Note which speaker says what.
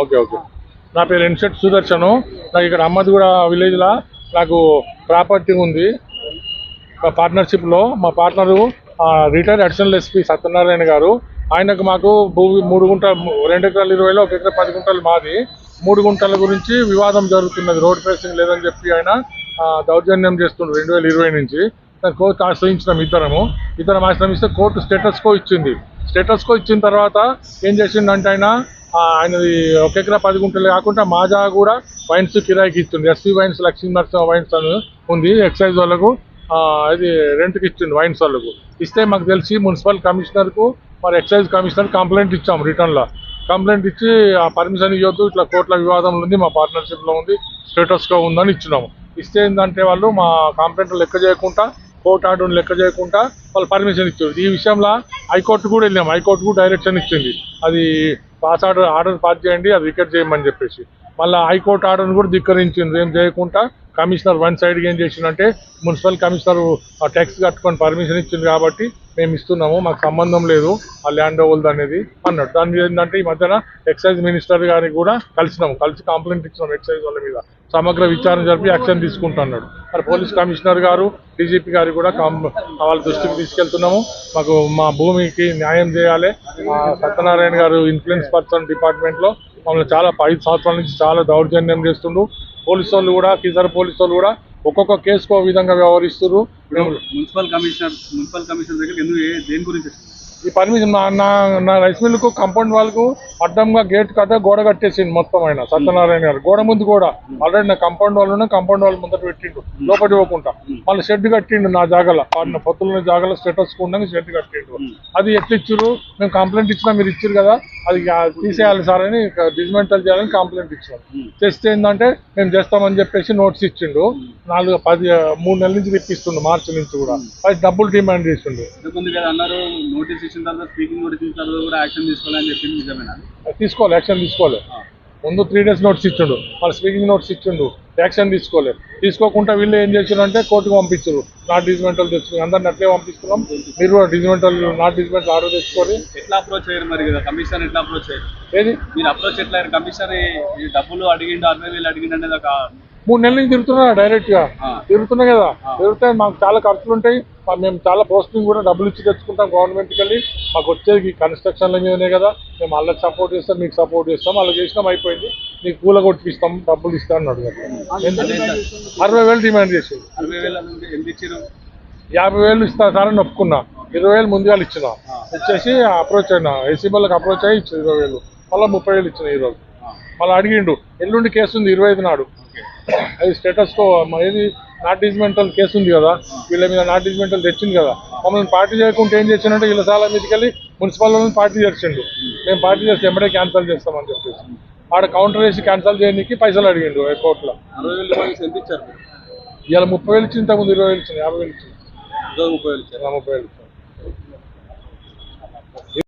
Speaker 1: Okay okay. నా పేరు ఎన్షెట్ సుదర్శను. నాకు ఇక్కడ అమ్మద్గూడ విలేజ్లో నాకు ప్రాపర్టీ ఉంది. ఒక పార్ట్నర్షిప్లో మా partner retired additional SP Satyanarayana garu. ఆయనకు మాకు భూమి మూడు గుంటలు రెండు ఎకరాలు ఇరవైలో ఒక ఎకరా పది గుంటలు మాది. మూడు గుంటల గురించి వివాదం జరుగుతున్నది. రోడ్ ఫేసింగ్ లేదని చెప్పి ఆయన దౌర్జన్యం చేస్తుండ్రు రెండు వేల ఇరవై నుంచి. కోర్టు ఆశ్రయించినాం ఇద్దరము. ఇద్దరం ఆశ్రమిస్తే కోర్టు స్టేటస్ కో ఇచ్చింది. స్టేటస్ కో ఇచ్చిన తర్వాత ఏం చేసిందంటే ఆయన ఆయనది ఒక ఎకరా పది గుంటలు కాకుండా మాజా కూడా వైన్స్ కిరాయికి ఇస్తుంది SC wines Lakshmi Narasimha wines అని ఉంది ఎక్సైజ్ వాళ్ళకు అది ఇది రెంట్కి ఇచ్చింది వైన్స్ వాళ్ళకు. ఇస్తే మాకు తెలిసి మున్సిపల్ కమిషనర్కు మరి ఎక్సైజ్ కమిషనర్ కంప్లైంట్ ఇచ్చాం రిటర్న్లో కంప్లైంట్ ఇచ్చి ఆ పర్మిషన్ ఇవ్వద్దు ఇట్లా కోట్ల వివాదంలో ఉంది మా పార్ట్నర్షిప్లో ఉంది స్టేటస్గా ఉందని ఇచ్చినాము. ఇస్తే ఏంటంటే వాళ్ళు మా కంప్లైంట్ లెక్క చేయకుండా కోర్టు ఆర్డర్ని లెక్క చేయకుండా వాళ్ళు పర్మిషన్ ఇచ్చారు. ఈ విషయంలో హైకోర్టు కూడా వెళ్ళాం. హైకోర్టు కూడా డైరెక్షన్ ఇచ్చింది. అది పాస్ ఆర్డర్ ఆర్డర్ పాస్ చేయండి అది వికెట్ చేయమని చెప్పేసి. మళ్ళీ హైకోర్టు ఆర్డర్ని కూడా ధిక్కరించింది ఏం చేయకుండా కమిషనర్ వన్ సైడ్కి ఏం చేసిందంటే మున్సిపల్ కమిషనర్ ట్యాక్స్ కట్టుకొని పర్మిషన్ ఇచ్చింది కాబట్టి మేము ఇస్తున్నాము మాకు సంబంధం లేదు ఆ ల్యాండ్ ఓల్డ్ అనేది అన్నాడు దాని మీద ఏంటంటే ఈ మధ్యన ఎక్సైజ్ మినిస్టర్ గారికి కూడా కలిసినాము. కలిసి కంప్లైంట్ ఇచ్చినాం ఎక్సైజ్ వాళ్ళ మీద. సమగ్ర విచారణ జరిపి యాక్షన్ తీసుకుంటున్నాడు. మరి పోలీస్ కమిషనర్ గారు డీజీపీ గారు కూడా వాళ్ళ దృష్టికి తీసుకెళ్తున్నాము. మాకు మా భూమికి న్యాయం చేయాలి. సత్యనారాయణ గారు ఇన్ఫ్లుయెన్స్ పర్సన్ డిపార్ట్మెంట్లో మమ్మల్ని చాలా ఐదు సంవత్సరాల నుంచి చాలా దౌర్జన్యం చేస్తుండ్రు. పోలీసు వాళ్ళు కూడా కిజర్ పోలీసు వాళ్ళు కూడా ఒక్కొక్క కేసుకు విధంగా వ్యవహరిస్తున్నారు
Speaker 2: మున్సిపల్ కమిషనర్ మున్సిపల్ కమిషనర్ దగ్గర ఎందుకు దేని గురించి?
Speaker 1: ఈ పర్మిషన్ నా నా నా రైస్ మిల్లుకు కంపౌండ్ వాళ్ళకు అడ్డంగా గేట్ కట్ట గోడ కట్టేసింది మొత్తం ఆయన సత్యనారాయణ గారు. గోడ ముందు కూడా. ఆల్రెడీ నా కంపౌండ్ వాళ్ళు కంపౌండ్ వాళ్ళు ముందట పెట్టిండు. లోపలి ఇవ్వకుండా మళ్ళీ షెడ్ కట్టిండు నా జాగల. పాడిన పొత్తుల జాగల స్టేటస్ ఉండగా షెడ్ కట్టిండు. అది ఎట్లా ఇచ్చారు మేము కంప్లైంట్ ఇచ్చినా మీరు ఇచ్చారు కదా? అది తీసేయాలి సార్ అని డిస్మెంటల్ చేయాలని కంప్లైంట్ ఇచ్చాం చేస్తే ఏంటంటే మేము చేస్తామని చెప్పేసి నోట్స్ ఇచ్చిండు. నాలుగు పది మూడు నెలల నుంచి తెప్పిస్తుండు మార్చి నుంచి కూడా. అది డబ్బులు డిమాండ్ చేసిండు.
Speaker 2: అన్నారు నోటీస్ ఇచ్చిన తర్వాత స్పీకింగ్ నోటీస్ ఇచ్చిన తర్వాత కూడా యాక్షన్ తీసుకోవాలని చెప్పింది నిజమేనా?
Speaker 1: తీసుకోవాలి యాక్షన్ తీసుకోవాలి ముందు త్రీ డేస్ నోట్స్ ఇచ్చిండు వాళ్ళు స్పీకింగ్ నోట్స్ ఇచ్చిండు యాక్షన్ తీసుకోలేదు తీసుకోకుండా వీళ్ళు ఏం చేసారు అంటే కోర్టుకు పంపించారు నాట్ డిజిమెంటల్ తెచ్చుకుని అందరిని అట్లే పంపిస్తున్నాం. మీరు కూడా డిజిమెంటల్ నాట్ డిజిమెంటల్ ఆర్డర్ తెచ్చుకొని.
Speaker 2: ఎట్లా అప్రోచ్ అయ్యారు మరి కదా? కమిషనర్ ఎట్లా అప్రోచ్ అయ్యారు?
Speaker 1: ఏది?
Speaker 2: మీరు అప్రోచ్ ఎట్లా అయ్యారు? కమిషనర్ ఈ డబ్బులు అడిగిండు అరవై వేలు అడిగిండు అనేది ఒక
Speaker 1: మూడు నెలల నుంచి తిరుగుతున్నా డైరెక్ట్గా.
Speaker 2: ఆ.
Speaker 1: తిరుగుతున్నా కదా. తిరిగితే మాకు చాలా ఖర్చులు ఉంటాయి మేము చాలా పోస్టింగ్ కూడా డబ్బులు ఇచ్చి తెచ్చుకుంటాం గవర్నమెంట్కి వెళ్ళి. మాకు వచ్చేది కన్స్ట్రక్షన్ల మీదనే కదా మేము వాళ్ళకి సపోర్ట్ చేస్తాం మీకు సపోర్ట్ చేస్తాం అలా చేసినాం అయిపోయింది. మీకు పూల కొట్టిస్తాం డబ్బులు ఇస్తాం అన్నాడు. అరవై వేలు. డిమాండ్ చేసింది యాభై వేలు ఇస్తా సార్ అని ఒప్పుకున్నా ఇరవై వేలు ముందుగా ఇచ్చిన. ఇచ్చేసి అప్రోచ్ అయినా. ఏసీ వాళ్ళకి అప్రోచ్ అయ్యి ఇచ్చిన ఇరవై వేలు. మళ్ళీ ముప్పై వేలు ఇచ్చిన ఈరోజు. మళ్ళీ అడిగిండు ఎల్లుండి కేసు ఉంది ఇరవై ఐదు నాడు. అది స్టేటస్ కో ఏది నాట్ డిజిమెంటల్ కేసు ఉంది కదా వీళ్ళ మీద నాట్ డిజిమెంటల్ తెచ్చింది కదా మమ్మల్ని పార్టీ చేయకుంటే ఏం చేసిండంటే వీళ్ళ చాలా మీదకి వెళ్ళి మున్సిపల్ వాళ్ళని పార్టీ చేసిండు. మేము పార్టీ చేస్తే ఎంబడే క్యాన్సిల్ చేస్తామని చెప్పేసి. ఆడ కౌంటర్ వేసి క్యాన్సిల్ చేయడానికి పైసలు అడిగిండు కోర్టులో.
Speaker 2: మీరు?
Speaker 1: ఇవాళ ముప్పై వేలు ఇచ్చింది ఇంతకుముందు ఇరవై వేలు ఇచ్చింది యాభై వేలు ఇచ్చింది.
Speaker 2: ముప్పై వేలు ఇచ్చారు.
Speaker 1: ముప్పై వేలు